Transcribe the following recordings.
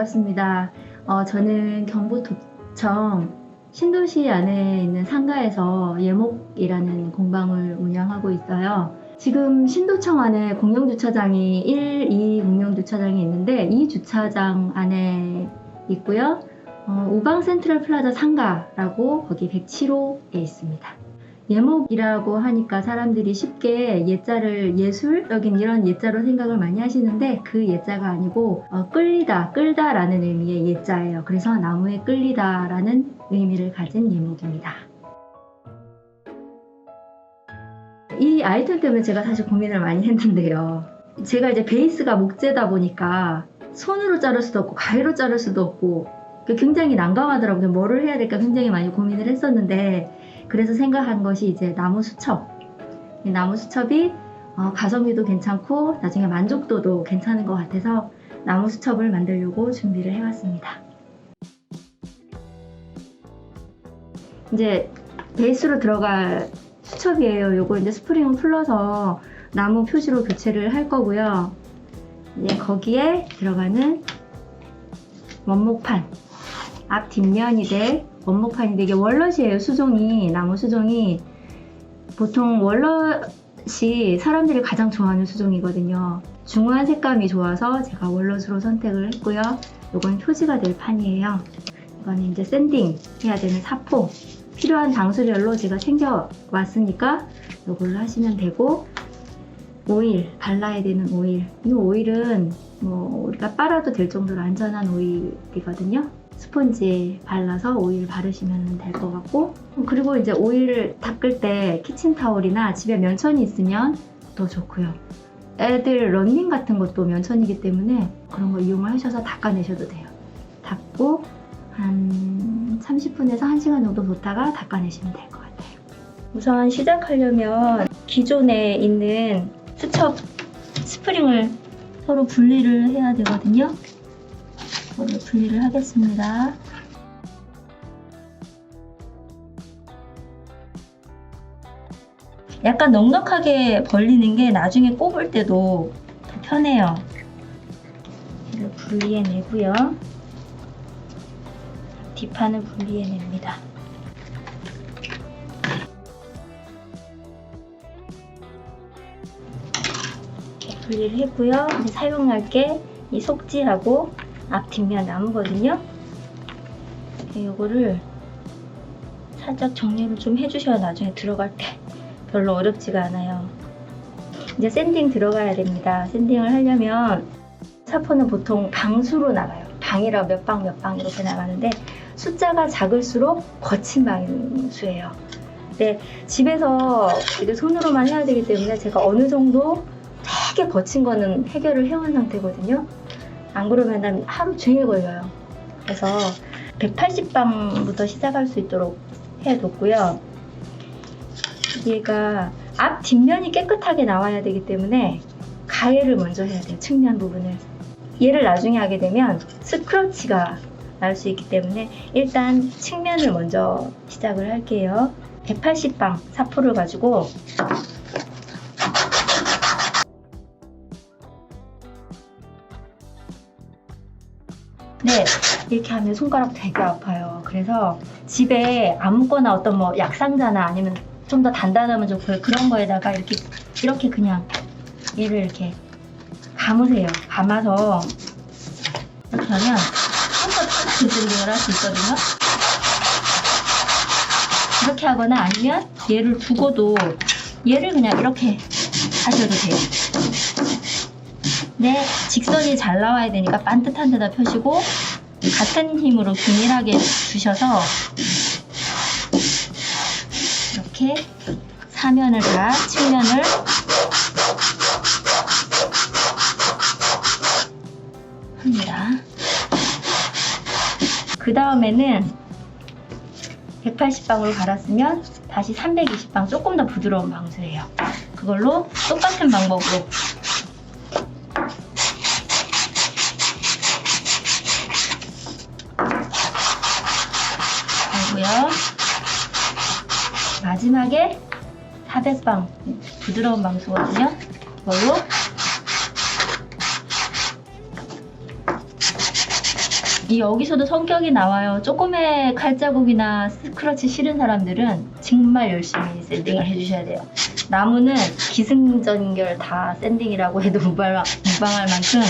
반갑습니다. 어, 저는 경북 도청 신도시 안에 있는 상가에서 예목이라는 공방을 운영하고 있어요. 지금 신도청 안에 공영주차장이 1, 2 공영주차장이 있는데 이 주차장 안에 있고요. 어, 우방 센트럴 플라자 상가라고 거기 107호에 있습니다. 예목이라고 하니까 사람들이 쉽게 예자를 예술적인 이런 예자로 생각을 많이 하시는데 그 예자가 아니고 어, 끌리다, 끌다라는 의미의 예자예요. 그래서 나무에 끌리다라는 의미를 가진 예목입니다. 이 아이템 때문에 제가 사실 고민을 많이 했는데요. 제가 이제 베이스가 목재다 보니까 손으로 자를 수도 없고 가위로 자를 수도 없고 굉장히 난감하더라고요. 뭐를 해야 될까 굉장히 많이 고민을 했었는데 그래서 생각한 것이 이제 나무 수첩. 이 나무 수첩이 어, 가성비도 괜찮고 나중에 만족도도 괜찮은 것 같아서 나무 수첩을 만들려고 준비를 해왔습니다. 이제 베이스로 들어갈 수첩이에요. 요거 이제 스프링을 풀러서 나무 표시로 교체를 할 거고요. 이제 거기에 들어가는 원목판 앞 뒷면이 될 원목판인데 이게 월넛이에요. 수종이 나무 수종이 보통 월넛이 사람들이 가장 좋아하는 수종이거든요. 중후한 색감이 좋아서 제가 월넛으로 선택을 했고요. 이건 표지가 될 판이에요. 이거는 이제 샌딩 해야 되는 사포 필요한 장수별로 제가 챙겨 왔으니까 이걸로 하시면 되고 오일 발라야 되는 오일 이 오일은 뭐 우리가 빨아도 될 정도로 안전한 오일이거든요. 스펀지에 발라서 오일 바르시면 될 것 같고 그리고 이제 오일을 닦을 때 키친타올이나 집에 면천이 있으면 더 좋고요. 애들 런닝 같은 것도 면천이기 때문에 그런 거 이용을 하셔서 닦아내셔도 돼요. 닦고 한 30분에서 1시간 정도 뒀다가 닦아내시면 될 것 같아요. 우선 시작하려면 기존에 있는 수첩 스프링을 서로 분리를 해야 되거든요. 이거를 분리를 하겠습니다. 약간 넉넉하게 벌리는 게 나중에 꼽을 때도 더 편해요. 이를 분리해내고요. 뒷판을 분리해냅니다. 분리를 했고요. 이제 사용할 게 이 속지하고 앞 뒷면 나무거든요. 이거를 살짝 정리를 좀 해주셔야 나중에 들어갈 때 별로 어렵지가 않아요. 이제 샌딩 들어가야 됩니다. 샌딩을 하려면 사포는 보통 방수로 나가요. 방이라 몇 방 몇 방 이렇게 나가는데 숫자가 작을수록 거친 방수예요. 근데 집에서 이제 손으로만 해야 되기 때문에 제가 어느 정도 되게 거친 거는 해결을 해온 상태거든요. 안 그러면 하루 종일 걸려요. 그래서 180방부터 시작할 수 있도록 해뒀고요. 얘가 앞 뒷면이 깨끗하게 나와야 되기 때문에 가해를 먼저 해야 돼요. 측면 부분을. 얘를 나중에 하게 되면 스크러치가 날 수 있기 때문에 일단 측면을 먼저 시작을 할게요. 180방 사포를 가지고 네, 이렇게 하면 손가락 되게 아파요. 그래서 집에 아무거나 어떤 뭐 약상자나 아니면 좀 더 단단하면 좋고요. 그런 거에다가 이렇게 이렇게 그냥 얘를 이렇게 감으세요. 감아서 이렇게 하면 편하게 샌딩을 할 수 있거든요. 이렇게 하거나 아니면 얘를 두고도 얘를 그냥 이렇게 하셔도 돼요. 네, 직선이 잘 나와야 되니까 반듯한 데다 펴시고 같은 힘으로 균일하게 주셔서 이렇게 사면을 다 측면을 합니다. 그 다음에는 180방으로 갈았으면 다시 320방 조금 더 부드러운 방수예요. 그걸로 똑같은 방법으로 하고요. 마지막에 400방 부드러운 방수거든요. 이걸로 이 여기서도 성격이 나와요. 조금의 칼자국이나 스크러치 싫은 사람들은 정말 열심히 샌딩을 해주셔야 돼요. 나무는 기승전결 다 샌딩이라고 해도 무방, 무방할 만큼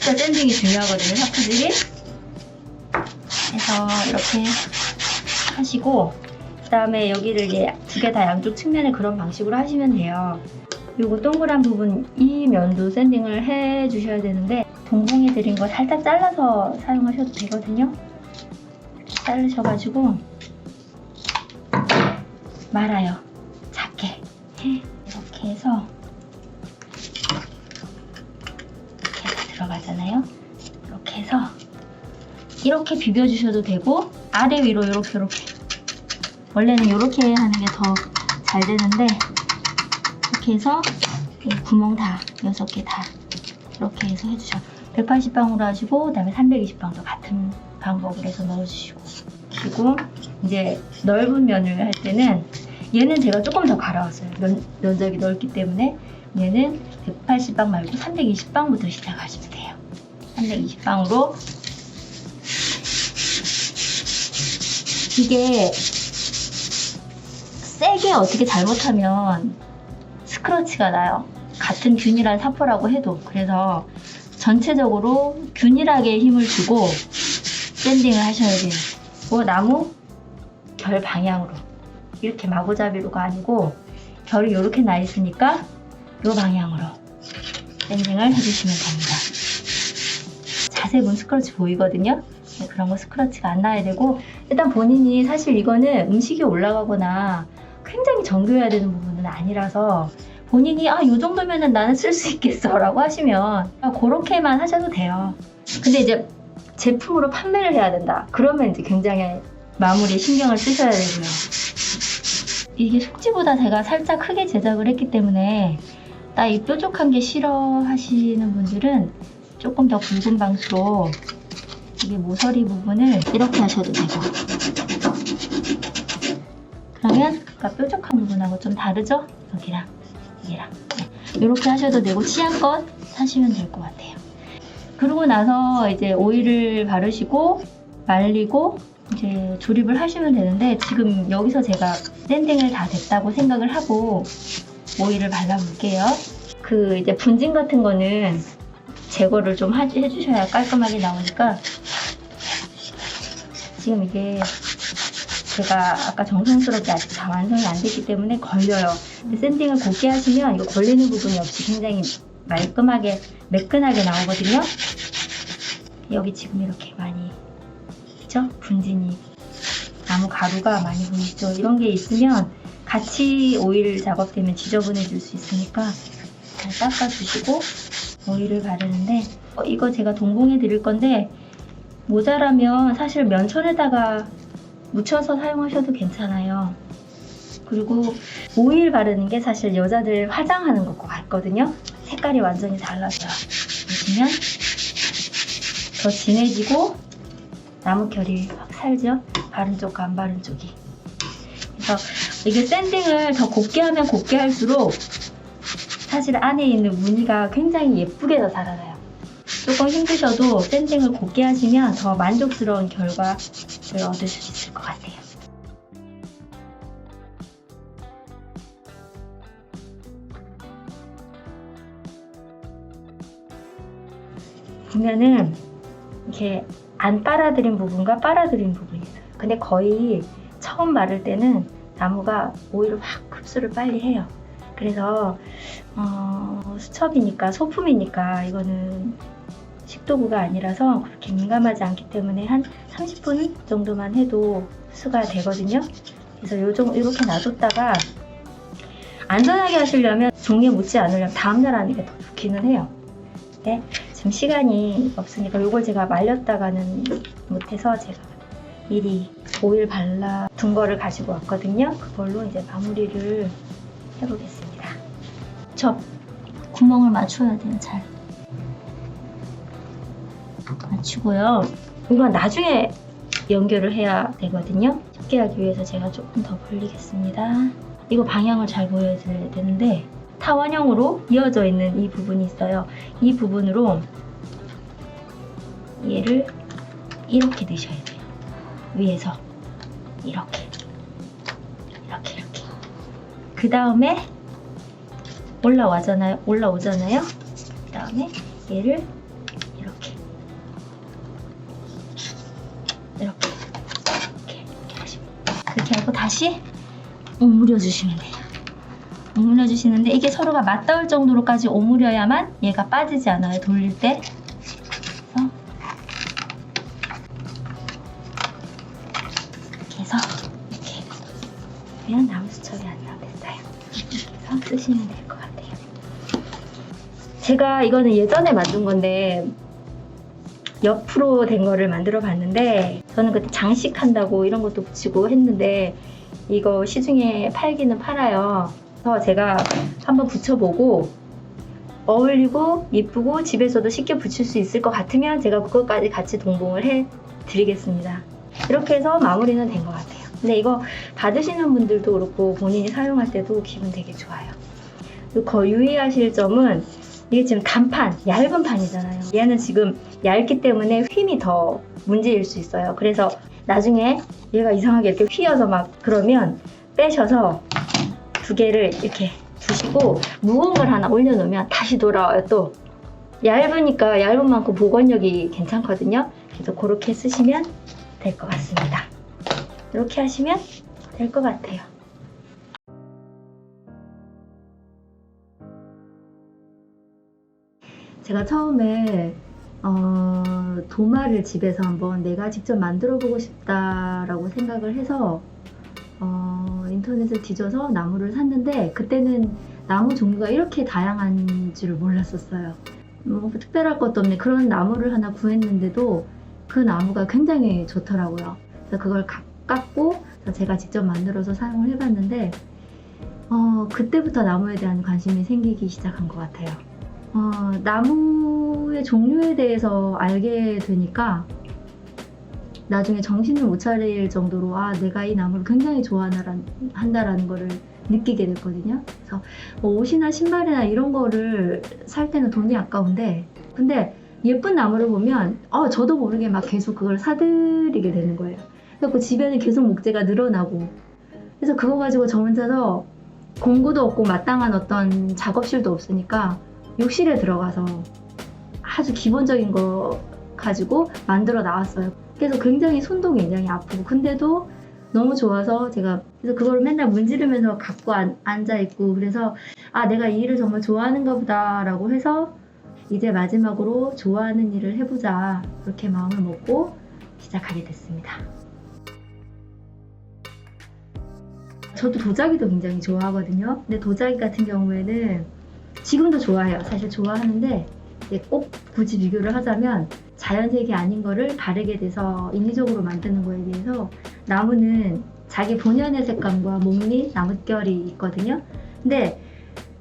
진짜 샌딩이 중요하거든요. 샤프들이. 그래서 이렇게 하시고 그 다음에 여기를 이제 두 개 다 양쪽 측면에 그런 방식으로 하시면 돼요. 요거 동그란 부분 이 면도 샌딩을 해 주셔야 되는데 동봉해 드린 거 살짝 잘라서 사용하셔도 되거든요. 자르셔가지고 말아요. 작게 이렇게 해서 이렇게 해서 들어가잖아요. 이렇게 해서 이렇게 비벼주셔도 되고 아래 위로 이렇게 이렇게 원래는 이렇게 하는 게 더 잘 되는데 이렇게 해서 이 구멍 다 여섯 개다 이렇게 해서 해주셔. 180방으로 하시고 그 다음에 320방도 같은 방법으로 해서 넣어주시고 그리고 이제 넓은 면을 할 때는 얘는 제가 조금 더 갈아왔어요. 면, 면적이 넓기 때문에 얘는 180방 말고 320방부터 시작하시면 돼요. 320방으로 이게 세게 어떻게 잘못하면 스크러치가 나요. 같은 균일한 사포라고 해도 그래서 전체적으로 균일하게 힘을 주고 샌딩을 하셔야 돼요. 뭐 나무 결 방향으로 이렇게 마구잡이로가 아니고 결이 이렇게 나 있으니까 이 방향으로 샌딩을 해주시면 됩니다. 자세히 보면 스크러치 보이거든요. 네, 그런 거 스크러치가 안 나야 되고 일단 본인이 사실 이거는 음식이 올라가거나 굉장히 정교해야 되는 부분은 아니라서 본인이 아, 요 정도면은 나는 쓸 수 있겠어 라고 하시면 아, 그렇게만 하셔도 돼요. 근데 이제 제품으로 판매를 해야 된다. 그러면 이제 굉장히 마무리에 신경을 쓰셔야 되고요. 이게 속지보다 제가 살짝 크게 제작을 했기 때문에 나 이 뾰족한 게 싫어 하시는 분들은 조금 더 굵은 방수로 이게 모서리 부분을 이렇게 하셔도 되고 그러면 아까 뾰족한 부분하고 좀 다르죠? 여기랑 여기랑 네. 이렇게 하셔도 되고 취향껏 하시면 될 것 같아요 그러고 나서 이제 오일을 바르시고 말리고 이제 조립을 하시면 되는데 지금 여기서 제가 샌딩을 다 됐다고 생각을 하고 오일을 발라볼게요 그 이제 분진 같은 거는 제거를 좀 하- 해주셔야 깔끔하게 나오니까 지금 이게 제가 아까 정성스럽게 아직 다 완성이 안 됐기 때문에 걸려요. 근데 샌딩을 곱게 하시면 이거 걸리는 부분이 없이 굉장히 말끔하게 매끈하게 나오거든요. 여기 지금 이렇게 많이 그죠? 분진이 나무 가루가 많이 보이죠? 이런 게 있으면 같이 오일 작업되면 지저분해질 수 있으니까 잘 닦아주시고 오일을 바르는데 어, 이거 제가 동봉해 드릴 건데 모자라면 사실 면천에다가 묻혀서 사용하셔도 괜찮아요. 그리고 오일 바르는 게 사실 여자들 화장하는 것과 같거든요. 색깔이 완전히 달라져요. 보시면 더 진해지고 나무 결이 확 살죠. 바른 쪽과 안 바른 쪽이. 그래서 이게 샌딩을 더 곱게 하면 곱게 할수록 사실 안에 있는 무늬가 굉장히 예쁘게 더 살아나요. 조금 힘드셔도 샌딩을 곱게 하시면 더 만족스러운 결과를 얻을 수 같아요. 보면은 이렇게 안 빨아들인 부분과 빨아들인 부분이 있어요. 근데 거의 처음 마를 때는 나무가 오히려 확 흡수를 빨리 해요. 그래서 어, 수첩이니까 소품이니까 이거는 식도구가 아니라서 그렇게 민감하지 않기 때문에 한 30분 정도만 해도 흡수가 되거든요. 그래서 요 정, 이렇게 놔뒀다가 안전하게 하시려면 종이에 묻지 않으려면 다음날 하는 게 더 좋기는 해요. 근데 지금 시간이 없으니까 이걸 제가 말렸다가는 못해서 제가 미리 오일 발라 둔 거를 가지고 왔거든요. 그걸로 이제 마무리를 해보겠습니다. 저 구멍을 맞춰야 돼요, 잘. 맞추고요. 이건 나중에 연결을 해야 되거든요. 쉽게 하기 위해서 제가 조금 더 벌리겠습니다. 이거 방향을 잘 보여드려야 되는데 타원형으로 이어져 있는 이 부분이 있어요. 이 부분으로 얘를 이렇게 넣으셔야 돼요. 위에서 이렇게 이렇게 이렇게 그 다음에 올라와잖아요. 올라오잖아요. 그 다음에 얘를 이렇게 이렇게 이렇게 하시면 그렇게 하고 다시 오므려 주시면 돼요. 오므려 주시는데 이게 서로가 맞닿을 정도로까지 오므려야만 얘가 빠지지 않아요. 돌릴 때. 그래서 이렇게 그냥 나무 수첩이 안 나오겠어요. 해서 쓰시면 될 것 같아요. 제가 이거는 예전에 만든 건데 옆으로 된 거를 만들어 봤는데 저는 그때 장식한다고 이런 것도 붙이고 했는데 이거 시중에 팔기는 팔아요. 그래서 제가 한번 붙여보고 어울리고 예쁘고 집에서도 쉽게 붙일 수 있을 것 같으면 제가 그것까지 같이 동봉을 해 드리겠습니다. 이렇게 해서 마무리는 된 것 같아요. 근데 이거 받으시는 분들도 그렇고 본인이 사용할 때도 기분 되게 좋아요. 그리고 거 유의하실 점은 이게 지금 단판, 얇은 판이잖아요. 얘는 지금 얇기 때문에 힘이 더 문제일 수 있어요. 그래서 나중에 얘가 이상하게 이렇게 휘어서 막 그러면 빼셔서 두 개를 이렇게 두시고 무거운 걸 하나 올려놓으면 다시 돌아와요 또. 얇으니까 얇은 만큼 보관력이 괜찮거든요. 그래서 그렇게 쓰시면 될 것 같습니다. 이렇게 하시면 될 것 같아요. 제가 처음에 어, 도마를 집에서 한번 내가 직접 만들어 보고 싶다라고 생각을 해서 어, 인터넷을 뒤져서 나무를 샀는데 그때는 나무 종류가 이렇게 다양한 줄을 몰랐었어요. 뭐 특별할 것도 없네 그런 나무를 하나 구했는데도 그 나무가 굉장히 좋더라고요. 그래서 그걸 가- 깎고 제가 직접 만들어서 사용을 해봤는데 어, 그때부터 나무에 대한 관심이 생기기 시작한 것 같아요. 어, 나무의 종류에 대해서 알게 되니까 나중에 정신을 못 차릴 정도로 아 내가 이 나무를 굉장히 좋아한다라는 거를 느끼게 됐거든요. 그래서 뭐 옷이나 신발이나 이런 거를 살 때는 돈이 아까운데 근데 예쁜 나무를 보면 어 저도 모르게 막 계속 그걸 사들이게 되는 거예요. 그래서 그 집에는 계속 목재가 늘어나고 그래서 그거 가지고 저 혼자서 공구도 없고 마땅한 어떤 작업실도 없으니까 욕실에 들어가서 아주 기본적인 거 가지고 만들어 나왔어요. 그래서 굉장히 손도 굉장히 아프고 근데도 너무 좋아서 제가 그래서 그걸 맨날 문지르면서 갖고 앉, 앉아 있고 그래서 아 내가 이 일을 정말 좋아하는가 보다라고 해서 이제 마지막으로 좋아하는 일을 해보자 그렇게 마음을 먹고 시작하게 됐습니다. 저도 도자기도 굉장히 좋아하거든요. 근데 도자기 같은 경우에는 지금도 좋아해요. 사실 좋아하는데 꼭 굳이 비교를 하자면 자연색이 아닌 거를 다르게 돼서 인위적으로 만드는 거에 대해서 나무는 자기 본연의 색감과 목리, 나뭇결이 있거든요. 근데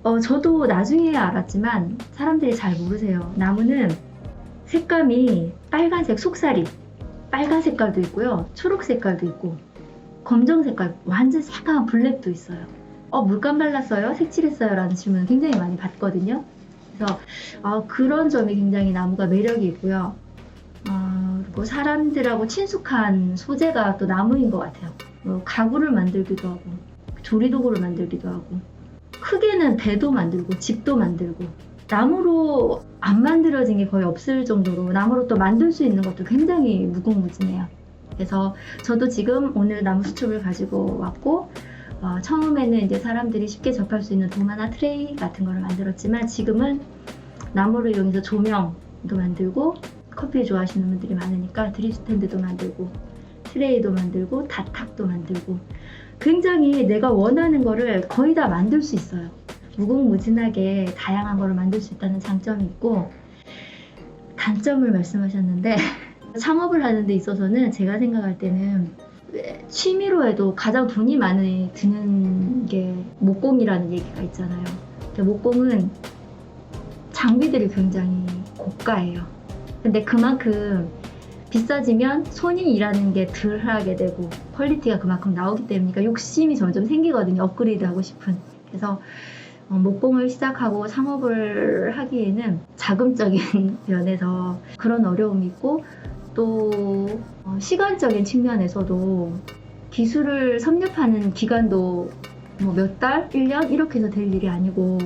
어, 저도 나중에 알았지만 사람들이 잘 모르세요. 나무는 색감이 빨간색 속살이 빨간 색깔도 있고요. 초록 색깔도 있고 검정 색깔 완전 새까만 블랙도 있어요. 어 물감 발랐어요? 색칠했어요? 라는 질문을 굉장히 많이 받거든요. 그래서 아, 그런 점이 굉장히 나무가 매력이 있고요. 어, 그리고 사람들하고 친숙한 소재가 또 나무인 것 같아요. 어, 가구를 만들기도 하고 조리도구를 만들기도 하고 크게는 배도 만들고 집도 만들고 나무로 안 만들어진 게 거의 없을 정도로 나무로 또 만들 수 있는 것도 굉장히 무궁무진해요. 그래서 저도 지금 오늘 나무 수첩을 가지고 왔고 어, 처음에는 이제 사람들이 쉽게 접할 수 있는 도마나 트레이 같은 거를 만들었지만 지금은 나무를 이용해서 조명도 만들고 커피 좋아하시는 분들이 많으니까 드립 스탠드도 만들고 트레이도 만들고 다탁도 만들고 굉장히 내가 원하는 거를 거의 다 만들 수 있어요. 무궁무진하게 다양한 거를 만들 수 있다는 장점이 있고 단점을 말씀하셨는데 창업을 하는 데 있어서는 제가 생각할 때는 취미로 해도 가장 돈이 많이 드는 게 목공이라는 얘기가 있잖아요. 목공은 장비들이 굉장히 고가예요. 근데 그만큼 비싸지면 손이 일하는 게 덜 하게 되고 퀄리티가 그만큼 나오기 때문이니까 욕심이 점점 생기거든요. 업그레이드 하고 싶은. 그래서 어, 목공을 시작하고 창업을 하기에는 자금적인 면에서 그런 어려움이 있고 또 어, 시간적인 측면에서도 기술을 섭렵하는 기간도 뭐 몇 달, 1년 이렇게 해서 될 일이 아니고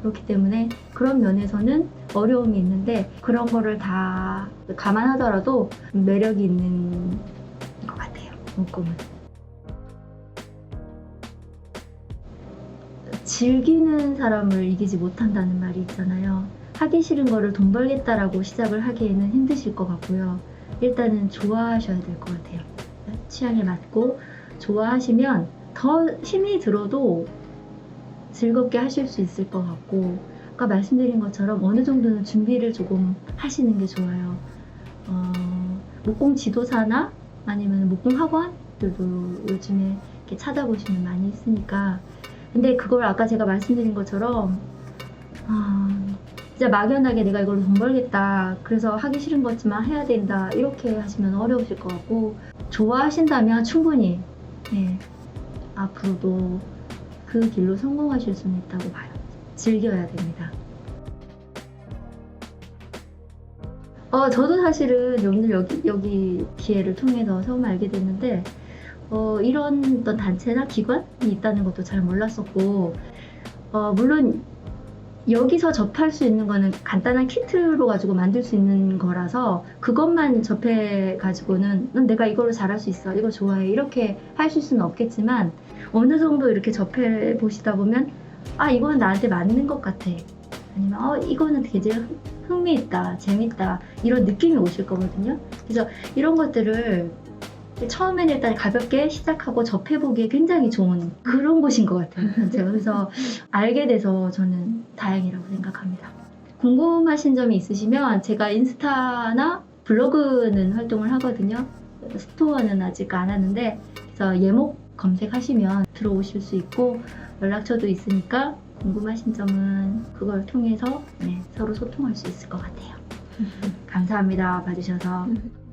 그렇기 때문에 그런 면에서는 어려움이 있는데 그런 거를 다 감안하더라도 매력이 있는 것 같아요. 문구는. 즐기는 사람을 이기지 못한다는 말이 있잖아요. 하기 싫은 거를 돈 벌겠다라고 시작을 하기에는 힘드실 것 같고요. 일단은 좋아하셔야 될 것 같아요. 취향에 맞고 좋아하시면 더 힘이 들어도 즐겁게 하실 수 있을 것 같고 아까 말씀드린 것처럼 어느 정도는 준비를 조금 하시는 게 좋아요. 어, 목공 지도사나 아니면 목공 학원들도 요즘에 이렇게 찾아보시면 많이 있으니까. 근데 그걸 아까 제가 말씀드린 것처럼 아, 진짜 막연하게 내가 이걸로 돈 벌겠다. 그래서 하기 싫은 거지만 해야 된다. 이렇게 하시면 어려우실 것 같고. 좋아하신다면 충분히 네, 앞으로도 그 길로 성공하실 수는 있다고 봐요 즐겨야 됩니다. 어, 저도 사실은 오늘 여기, 여기 기회를 통해서 처음 알게 됐는데 어, 이런 어떤 단체나 기관이 있다는 것도 잘 몰랐었고 어, 물론 여기서 접할 수 있는 거는 간단한 키트로 가지고 만들 수 있는 거라서 그것만 접해 가지고는 음, 내가 이걸로 잘할 수 있어. 이거 좋아해. 이렇게 하실 수는 없겠지만 어느 정도 이렇게 접해 보시다 보면 아 이거는 나한테 맞는 것 같아 아니면 어 이거는 되게 흥- 흥미있다 재밌다 이런 느낌이 오실 거거든요 그래서 이런 것들을 처음에는 일단 가볍게 시작하고 접해보기에 굉장히 좋은 그런 곳인 것 같아요. 제가 그래서 알게 돼서 저는 다행이라고 생각합니다. 궁금하신 점이 있으시면 제가 인스타나 블로그는 활동을 하거든요. 스토어는 아직 안 하는데 그래서 예목 검색하시면 들어오실 수 있고 연락처도 있으니까 궁금하신 점은 그걸 통해서 네, 서로 소통할 수 있을 것 같아요. 감사합니다. 봐주셔서.